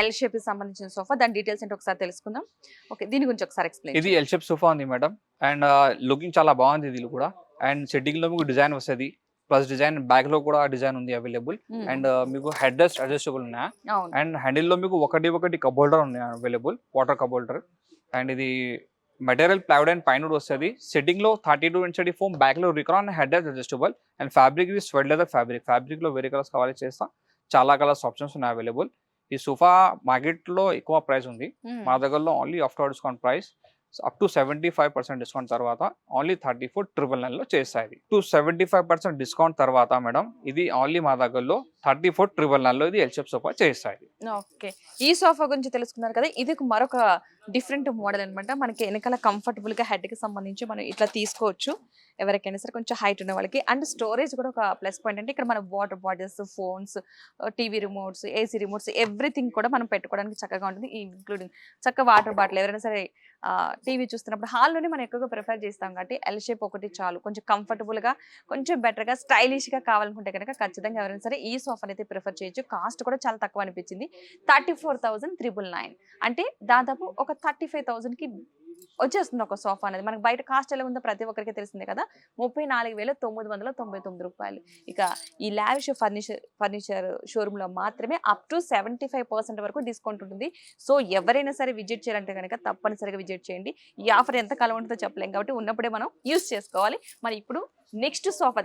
L shape సంబంధించిన sofa దాని details ఏంటో ఒకసారి తెలుసుకుందాం. ఓకే దీని గురించి ఒకసారి ఎక్స్ప్లెయిన్ ఇది ఎల్ షేప్ సోఫా ఉంది మేడం అండ్ లుకింగ్ చాలా బాగుంది ఇది కూడా. అండ్ సెట్టింగ్లో మీకు డిజైన్ వస్తుంది. ప్లస్ డిజైన్ బ్యాక్లో కూడా డిజైన్ ఉంది అవైలబుల్ అండ్ మీకు హెడ్ రెస్ట్ అడ్జస్టబుల్ ఉన్నాయి అండ్ హ్యాండిల్లో మీకు ఒకటి ఒకటి కప్ హోల్డర్ ఉన్నాయి available water cup holder and ఇది మెటీరియల్ ప్లైవుడ్ అండ్ పైన వస్తుంది. సెట్టింగ్లో థర్టీ టూ ఇంచ్ ఫోమ్ బ్యాక్లో recon head adjustable and fabric ఇది స్వెడ్ లెదర్ ఫ్యాబ్రిక్ ఫ్యాబ్రిక్లో వేరే కలర్స్ కావాలి చేస్తా. చాలా కలర్స్ ఆప్షన్స్ ఉన్నాయి అవైలబుల్ ఈ సోఫా మార్కెట్లో ఎక్కువ ప్రైస్ ఉంది. మా దగ్గరలో only after discount price up to seventy five percent discount తర్వాత ఓన్లీ థర్టీ ఫోర్ ట్రిపుల్ నైన్లో చేస్తాయి to seventy five percent discount తర్వాత మేడం ఇది ఓన్లీ మా దగ్గరలో థర్టీ ఫోర్ ట్రిపుల్ నైన్లో ఇది ఎల్షెప్ సోఫా చేస్తాయి ఓకే. ఈ సోఫా గురించి తెలుసుకున్నారు కదా ఇది మరొక డిఫరెంట్ మోడల్ అన్నమాట. మనకి వెనకాల కంఫర్టబుల్గా హెడ్కి సంబంధించి మనం ఇట్లా తీసుకోవచ్చు. ఎవరికైనా సరే కొంచెం హైట్ ఉన్న వాళ్ళకి. అండ్ స్టోరేజ్ కూడా ఒక ప్లస్ పాయింట్ అంటే ఇక్కడ మన water bottles phones TV remotes AC remotes everything కూడా మనం పెట్టుకోవడానికి చక్కగా ఉంటుంది ఇంక్లూడింగ్ చక్క వాటర్ బాటిల్. ఎవరైనా సరే టీవీ చూస్తున్నప్పుడు హాల్లోనే మనం ఎక్కువగా ప్రిఫర్ చేస్తాం కాబట్టి ఎల్ షేప్ ఒకటి చాలు. కొంచెం కంఫర్టబుల్గా గా కొంచెం బెటర్గా స్టైలిష్గా కావాలనుకుంటే కనుక ఖచ్చితంగా ఎవరైనా సరే ఈ సోఫాని అయితే ప్రిఫర్ చేయొచ్చు. కాస్ట్ కూడా చాలా తక్కువ అనిపించింది. Thirty four thousand triple nine. అంటే దాదాపు ఒక థర్టీ ఫైవ్ థౌసండ్కి వచ్చేస్తుంది ఒక సోఫా అనేది. మనకి బయట కాస్ట్ ఎలా ఉందో ప్రతి ఒక్కరికి తెలిసిందే కదా. ముప్పై నాలుగు వేల తొమ్మిది వందల తొంభై తొమ్మిది రూపాయలు. ఇక ఈ లావిష్ ఫర్నిచర్ ఫర్నిచర్ షోరూంలో మాత్రమే up to seventy five percent వరకు డిస్కౌంట్ ఉంటుంది. సో ఎవరైనా సరే విజిట్ చేయాలంటే కనుక తప్పనిసరిగా విజిట్ చేయండి. ఈ ఆఫర్ ఎంత కాలం ఉంటుందో చెప్పలేం కాబట్టి ఉన్నప్పుడే మనం యూస్ చేసుకోవాలి. మరి ఇప్పుడు నెక్స్ట్ సోఫా దగ్గర